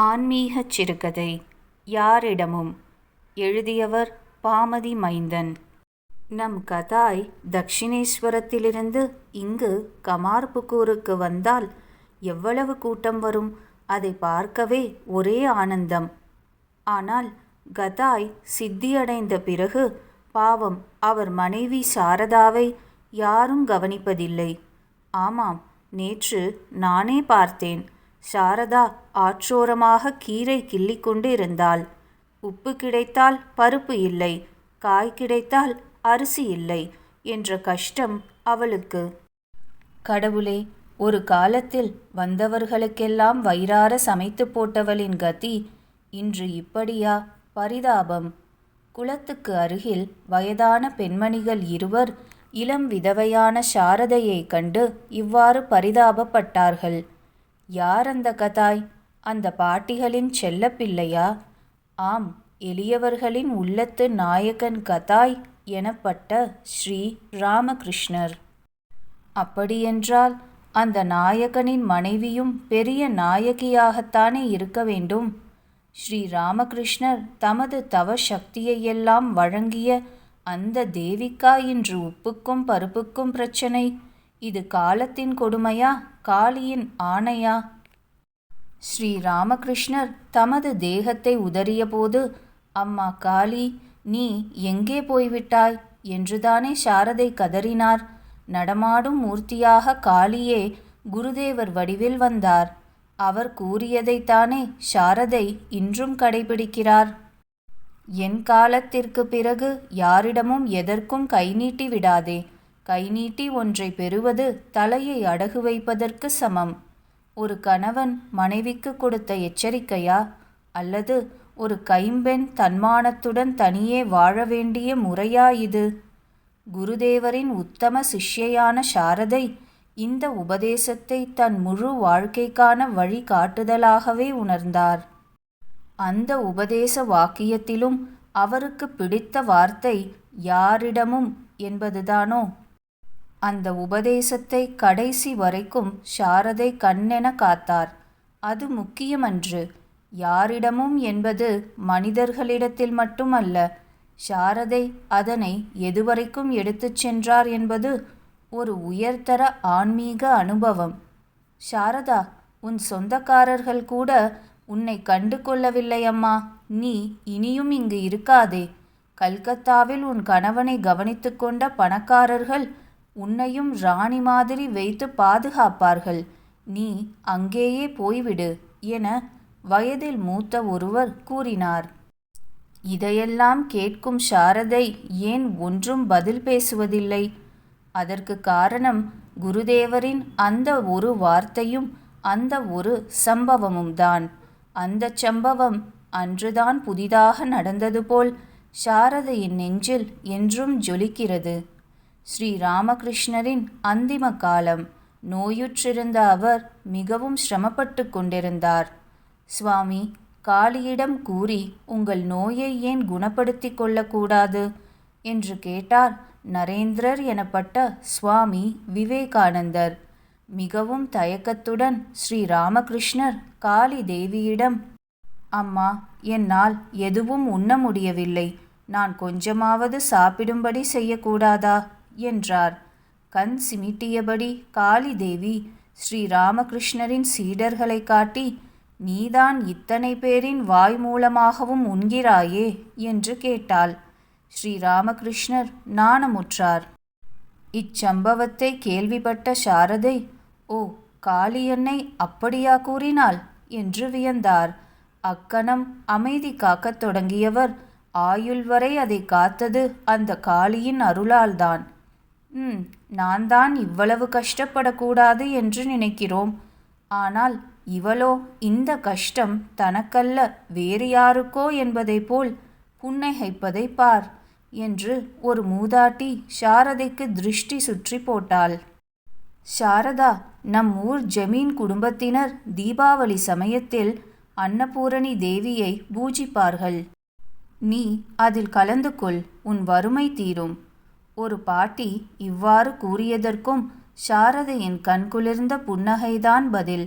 ஆன்மீகச் சிறுகதை யாரிடமும்? எழுதியவர் பாமதி மைந்தன். நம் கதாய் தக்ஷிணேஸ்வரத்திலிருந்து இங்கு கமார்புக்கூருக்கு வந்தால் எவ்வளவு கூட்டம் வரும்? அதை பார்க்கவே ஒரே ஆனந்தம். ஆனால் கதாய் சித்தியடைந்த பிறகு பாவம் அவர் மனைவி சாரதாவை யாரும் கவனிப்பதில்லை. ஆமாம் நேற்று நானே பார்த்தேன். சாரதா ஆற்றோரமாக கீரை கிள்ளிக்கொண்டு இருந்தாள் உப்பு கிடைத்தால் பருப்பு இல்லை காய் கிடைத்தால் அரிசி இல்லை என்ற கஷ்டம் அவளுக்கு. கடவுளே ஒரு காலத்தில் வந்தவர்களுக்கெல்லாம் வயிறார சமைத்து போட்டவளின் கதி இன்று இப்படியா? பரிதாபம். குளத்துக்கு அருகில் வயதான பெண்மணிகள் இருவர் இளம் விதவையான சாரதையைக் கண்டு இவ்வாறு பரிதாபப்பட்டார்கள். யார் அந்த கதாய்? அந்த பாட்டிகளின் செல்லப்பிள்ளையா ஆம் எளியவர்களின் உள்ளத்து நாயகன் கதாய் எனப்பட்ட ஸ்ரீ ராமகிருஷ்ணர். அப்படியென்றால் அந்த நாயகனின் மனைவியும் பெரிய நாயகியாகத்தானே இருக்க வேண்டும்? ஸ்ரீ ராமகிருஷ்ணர் தமது தவ சக்தியையெல்லாம் வழங்கிய அந்த தேவிக்கா இன்று உப்புக்கும் பருப்புக்கும் பிரச்சனை. இது காலத்தின் கொடுமையா? காளியின் ஆணையா? ஸ்ரீ ராமகிருஷ்ணர் தமது தேகத்தை உதறியபோது அம்மா காளி நீ எங்கே போய்விட்டாய்? என்றுதானே சாரதை கதறினார். நடமாடும் மூர்த்தியாக காளியே குருதேவர் வடிவில் வந்தார். அவர் கூறியதைத்தானே சாரதை இன்றும் கடைபிடிக்கிறார். என் காலத்திற்கு பிறகு யாரிடமும் எதற்கும் கை நீட்டி விடாதே. கை நீட்டி ஒன்றை பெறுவது தலையை அடகு வைப்பதற்கு சமம். ஒரு கணவன் மனைவிக்கு கொடுத்த எச்சரிக்கையா? அல்லது ஒரு கைம்பெண் தன்மானத்துடன் தனியே வாழ வேண்டிய முறையா இது? குருதேவரின் உத்தம சிஷ்யையான சாரதை இந்த உபதேசத்தை தன் முழு வாழ்க்கைக்கான வழிகாட்டுதலாகவே உணர்ந்தார். அந்த உபதேச வாக்கியத்திலும் அவருக்கு பிடித்த வார்த்தை யாரிடமும் என்பதுதானோ? அந்த உபதேசத்தை கடைசி வரைக்கும் சாரதை கண்ணென காத்தார். அது முக்கியமன்று. யாரிடமும் என்பது மனிதர்களிடத்தில் மட்டுமல்ல சாரதை அதனை எதுவரைக்கும் எடுத்துச் சென்றார் என்பது ஒரு உயர்தர ஆன்மீக அனுபவம். சாரதா உன் சொந்தக்காரர்கள் கூட உன்னை கண்டு கொள்ளவில்லை அம்மா. நீ இனியும் இங்கு இருக்காதே. கல்கத்தாவில் உன் கணவனை கவனித்துக்கொண்ட பணக்காரர்கள் உன்னையும் ராணி மாதிரி வைத்து பாதுகாப்பார்கள். நீ அங்கேயே போய்விடு என வயதில் மூத்த ஒருவர் கூறினார். இதையெல்லாம் கேட்கும் சாரதை ஏன் ஒன்றும் பதில் பேசுவதில்லை? அதற்கு காரணம் குருதேவரின் அந்த ஒரு வார்த்தையும் அந்த ஒரு சம்பவமும் தான் அந்த சம்பவம் அன்றுதான் புதிதாக நடந்தது போல் சாரதையின் நெஞ்சில் என்றும் ஜொலிக்கிறது. ஸ்ரீ ராமகிருஷ்ணரின் அந்திம காலம். நோயுற்றிருந்த அவர் மிகவும் சிரமப்பட்டு கொண்டிருந்தார். சுவாமி காளியிடம் கூறி உங்கள் நோயை ஏன் குணப்படுத்தி கொள்ளக்கூடாது? என்று கேட்டார் நரேந்திரர் எனப்பட்ட சுவாமி விவேகானந்தர். மிகவும் தயக்கத்துடன் ஸ்ரீ ராமகிருஷ்ணர் காளி தேவியிடம் அம்மா என்னால் எதுவும் உண்ண முடியவில்லை. நான் கொஞ்சமாவது சாப்பிடும்படி செய்யக்கூடாதா? என்றார். கண் சிமிட்டியபடி காளி தேவி ஸ்ரீ சீடர்களை காட்டி நீதான் இத்தனை பேரின் வாய் மூலமாகவும் உண்கிறாயே என்று கேட்டாள். ஸ்ரீராமகிருஷ்ணர் நாணமுற்றார். இச்சம்பவத்தை கேள்விப்பட்ட சாரதை ஓ காளியன்னை அப்படியா கூறினாள்? என்று வியந்தார். அக்கணம் அமைதி காக்கத் தொடங்கியவர் ஆயுள் வரை அதை காத்தது அந்த காளியின் அருளால்தான் ம் நான் தான் இவ்வளவு கஷ்டப்படக்கூடாது என்று நினைக்கிறோம். ஆனால் இவளோ இந்த கஷ்டம் தனக்கல்ல வேறு யாருக்கோ என்பதை போல் புன்னகைப்பதை பார் என்று ஒரு மூதாட்டி சாரதைக்கு திருஷ்டி சுற்றி போட்டாள். சாரதா நம் ஊர் ஜமீன் குடும்பத்தினர் தீபாவளி சமயத்தில் அன்னபூரணி தேவியை பூஜிப்பார்கள். நீ அதில் கலந்து கொள் உன் வறுமை தீரும். ஒரு பாட்டி இவ்வாறு கூறியதற்கும் சாரதையின் கண்குளிர்ந்த புன்னகைதான் பதில்.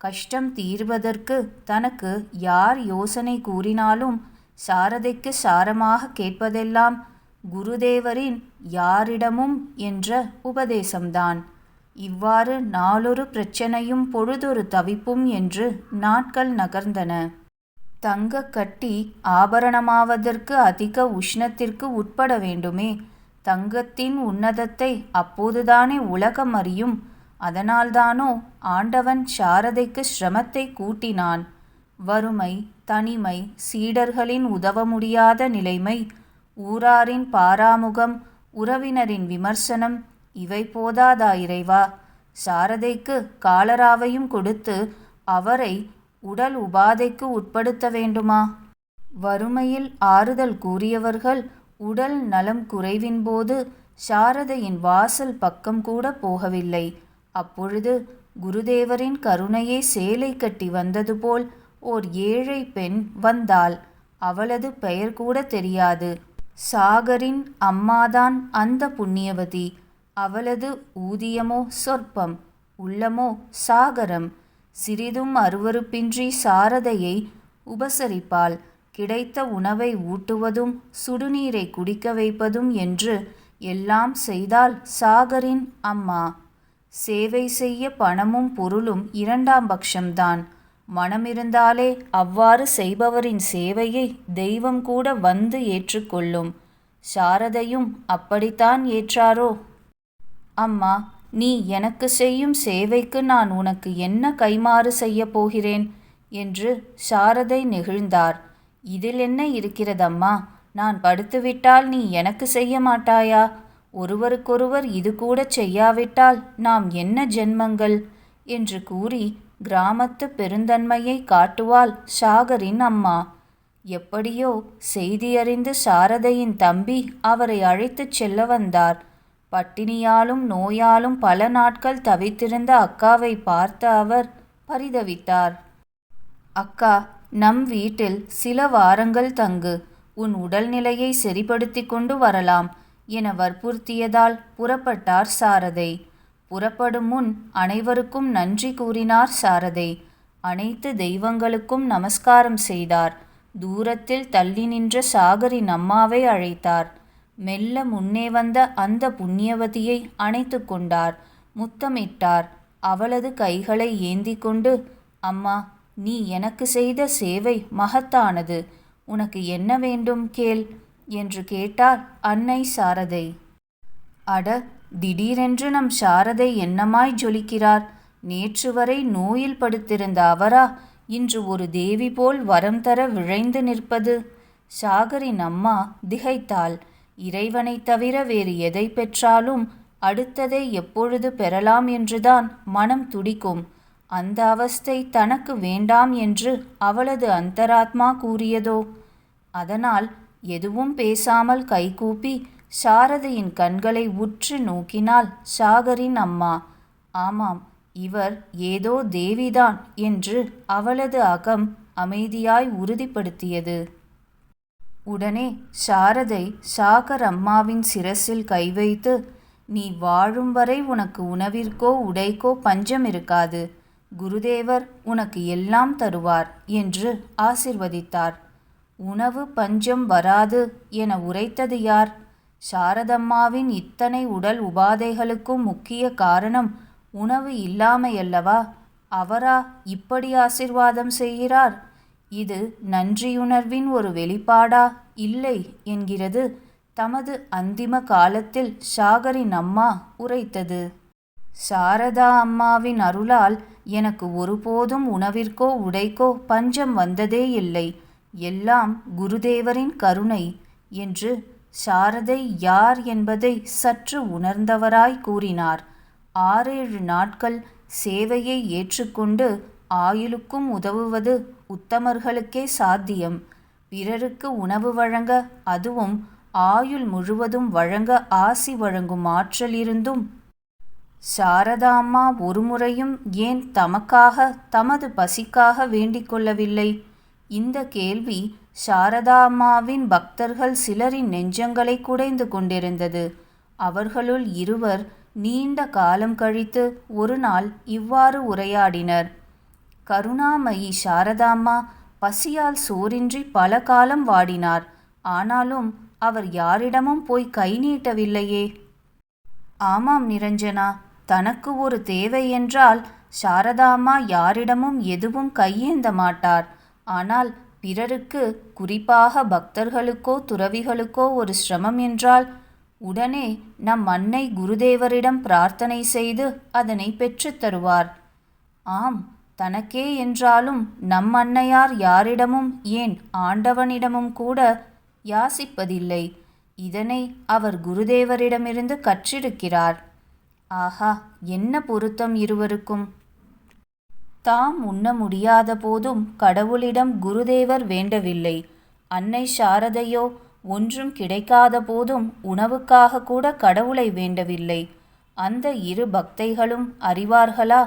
கஷ்டம் தீர்வதற்கு தனக்கு யார் யோசனை கூறினாலும் சாரதைக்கு சாரமாக கேட்பதெல்லாம் குருதேவரின் யாரிடமும் என்ற உபதேசம்தான். இவ்வாறு நாளொரு பிரச்சனையும் பொழுதொரு தவிப்பும் என்று நாட்கள் நகர்ந்தன. தங்க கட்டி ஆபரணமாவதற்கு அதிக உஷ்ணத்திற்கு உட்பட வேண்டுமே தங்கத்தின் உன்னதத்தை அப்போதுதானே உலகம் அறியும். அதனால்தானோ ஆண்டவன் சாரதைக்கு சிரமத்தை கூட்டினான். வறுமை தனிமை சீடர்களின் உதவ முடியாத நிலைமை ஊராரின் பாராமுகம் உறவினரின் விமர்சனம் இவை போதாதா இறைவா? சாரதைக்கு காலராவையும் கொடுத்து அவரை உடல் உபாதைக்கு உட்படுத்த வேண்டுமா? வறுமையில் ஆறுதல் கூறியவர்கள் உடல் நலம் குறைவின்போது சாரதையின் வாசல் பக்கம் கூட போகவில்லை. அப்பொழுது குருதேவரின் கருணையே சேலை கட்டி வந்தது போல் ஓர் ஏழை பெண் வந்தாள். அவளது பெயர் கூட தெரியாது. சாகரின் அம்மாதான் அந்த புண்ணியவதி. அவளது ஊதியமோ சொற்பம் உள்ளமோ சாகரம். சிறிதும் அருவருப்பின்றி சாரதையை உபசரிப்பாள். கிடைத்த உணவை ஊட்டுவதும் சுடுநீரை குடிக்க வைப்பதும் என்று எல்லாம் செய்தால் சாகரின் அம்மா. சேவை செய்ய பணமும் பொருளும் இரண்டாம் பட்சம்தான். மனமிருந்தாலே அவ்வாறு செய்பவரின் சேவையை தெய்வம் கூட வந்து ஏற்றுக்கொள்ளும். சாரதையும் அப்படித்தான் ஏற்றாரோ? அம்மா நீ எனக்கு செய்யும் சேவைக்கு நான் உனக்கு என்ன கைமாறு செய்யப் போகிறேன்? என்று சாரதை நெகிழ்ந்தார். இதில் என்ன இருக்கிறதம்மா? நான் படுத்துவிட்டால் நீ எனக்கு செய்ய மாட்டாயா? ஒருவருக்கொருவர் இது கூட செய்யாவிட்டால் நாம் என்ன ஜென்மங்கள்? என்று கூறி கிராமத்து பெருந்தன்மையை காட்டுவாள் சாகரின் அம்மா. எப்படியோ செய்தியறிந்து சாரதையின் தம்பி அவரை அழைத்துச் செல்ல வந்தார். பட்டினியாலும் நோயாலும் பல நாட்கள் தவித்திருந்த அக்காவை பார்த்த அவர் பரிதவித்தார். அக்கா நம் வீட்டில் சில வாரங்கள் தங்கு. உன் உடல்நிலையை சரிப்படுத்தி கொண்டு வரலாம் என வற்புறுத்தியதால் புறப்பட்டார் சாரதை. புறப்படும் முன் அனைவருக்கும் நன்றி கூறினார் சாரதை. அனைத்து தெய்வங்களுக்கும் நமஸ்காரம் செய்தார். தூரத்தில் தள்ளி நின்ற சாகரின் அம்மாவை அழைத்தார். மெல்ல முன்னே வந்த அந்த புண்ணியவதியை அணைத்து கொண்டார். முத்தமிட்டார். அவளது கைகளை ஏந்தி கொண்டு அம்மா நீ எனக்கு செய்த சேவை மகத்தானது. உனக்கு என்ன வேண்டும் கேள் என்று கேட்டார் அன்னை சாரதை. அட திடீரென்று நம் சாரதை என்னமாய் ஜொலிக்கிறார்? நேற்று வரை நோயில் படுத்திருந்த அவரா? இன்று ஒரு தேவி போல் வரம் தர விழைந்து நிற்பது. சாகரின் அம்மா திகைத்தாள். இறைவனை தவிர வேறு எதை பெற்றாலும் அடுத்ததை எப்பொழுது பெறலாம் என்றுதான் மனம் துடிக்கும். அந்த அவஸ்தை தனக்கு வேண்டாம் என்று அவளது அந்தராத்மா கூறியதோ? அதனால் எதுவும் பேசாமல் கைகூப்பி சாரதையின் கண்களை உற்று நோக்கினாள் சாகரின் அம்மா ஆமாம் இவர் ஏதோ தேவிதான் என்று அவளது அகம் அமைதியாய் உறுதிப்படுத்தியது. உடனே சாரதை சாகர் அம்மாவின் சிரசில் கை வைத்து நீ வாழும் வரை உனக்கு உணவிற்கோ உடைக்கோ பஞ்சம் இருக்காது. குருதேவர் உனக்கு எல்லாம் தருவார் என்று ஆசிர்வதித்தார். உணவு பஞ்சம் வராது என உரைத்தது யார்? சாரதம்மாவின் இத்தனை உடல் உபாதைகளுக்கும் முக்கிய காரணம் உணவு இல்லாமையல்லவா? அவரா இப்படி ஆசிர்வாதம் செய்கிறார்? இது நன்றியுணர்வின் ஒரு வெளிப்பாடா? இல்லை என்கிறது. தமது அந்திம காலத்தில் சாகரின் அம்மா உரைத்தது. சாரதா அம்மாவின் அருளால் எனக்கு ஒருபோதும் உணவிற்கோ உடைக்கோ பஞ்சம் வந்ததே இல்லை. எல்லாம் குருதேவரின் கருணை என்று சாரதை யார் என்பதை சற்று உணர்ந்தவராய் கூறினார். ஆறேழு நாட்கள் சேவையை ஏற்றுக்கொண்டு ஆயுளுக்கும் உதவுவது உத்தமர்களுக்கே சாத்தியம். பிறருக்கு உணவு வழங்க அதுவும் ஆயுள் முழுவதும் வழங்க ஆசி வழங்கும் ஆற்றல் இருந்தும் சாரதாம்மா ஒருமுறையும் ஏன் தமக்காக தமது பசிக்காக வேண்டிக் கொள்ளவில்லை? இந்த கேள்வி சாரதாம்மாவின் பக்தர்கள் சிலரின் நெஞ்சங்களை குடைந்து கொண்டிருந்தது. அவர்களுள் இருவர் நீண்ட காலம் கழித்து ஒரு நாள் இவ்வாறு உரையாடினர். கருணாமயி சாரதாம்மா பசியால் சோரின்றி பல காலம் வாடினார். ஆனாலும் அவர் யாரிடமும் போய் கை நீட்டவில்லையே. ஆமாம் நிரஞ்சனா. தனக்கு ஒரு தேவை என்றால் சாரதாம்மா யாரிடமும் எதுவும் கையேந்த மாட்டார். ஆனால் பிறருக்கு குறிப்பாக பக்தர்களுக்கோ துறவிகளுக்கோ ஒரு சிரமம் என்றால் உடனே நம் அன்னை குருதேவரிடம் பிரார்த்தனை செய்து அதனை பெற்றுத் தருவார். ஆம் தனக்கே என்றாலும் நம் அன்னையார் யாரிடமும் ஏன் ஆண்டவனிடமும் கூட யாசிப்பதில்லை. இதனை அவர் குருதேவரிடமிருந்து கற்றிருக்கிறார். ஆஹா என்ன பொருத்தம் இருவருக்கும்? தாம் உண்ண முடியாத போதும் கடவுளிடம் குருதேவர் வேண்டவில்லை. அன்னை சாரதையோ ஒன்றும் கிடைக்காத போதும் உணவுக்காக கூட கடவுளை வேண்டவில்லை. அந்த இரு பக்தைகளும் அறிவார்களா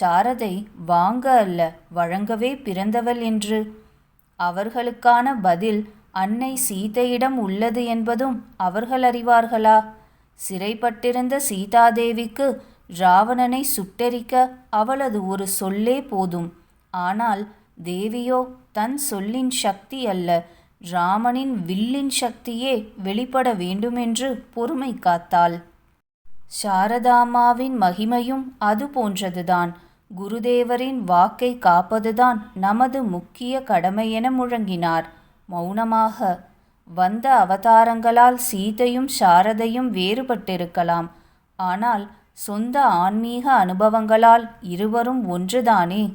சாரதை வாங்க அல்ல வழங்கவே பிறந்தவள் என்று? அவர்களுக்கான பதில் அன்னை சீதையிடம் உள்ளது என்பதும் அவர்கள் அறிவார்களா? சிறைப்பட்டிருந்த சீதாதேவிக்கு ராவணனை சுட்டெரிக்க அவளது ஒரு சொல்லே போதும். ஆனால் தேவியோ தன் சொல்லின் சக்தி அல்ல ராமனின் வில்லின் சக்தியே வெளிப்பட வேண்டுமென்று பொறுமை காத்தாள். சாரதாமாவின் மகிமையும் அது போன்றதுதான். குருதேவரின் வாக்கை காப்பதுதான் நமது முக்கிய கடமையென முழங்கினார். மௌனமாக வந்த அவதாரங்களால் சீதையும் சாரதையும் வேறுபட்டிருக்கலாம். ஆனால் சொந்த ஆன்மீக அனுபவங்களால் இருவரும் ஒன்றுதானே?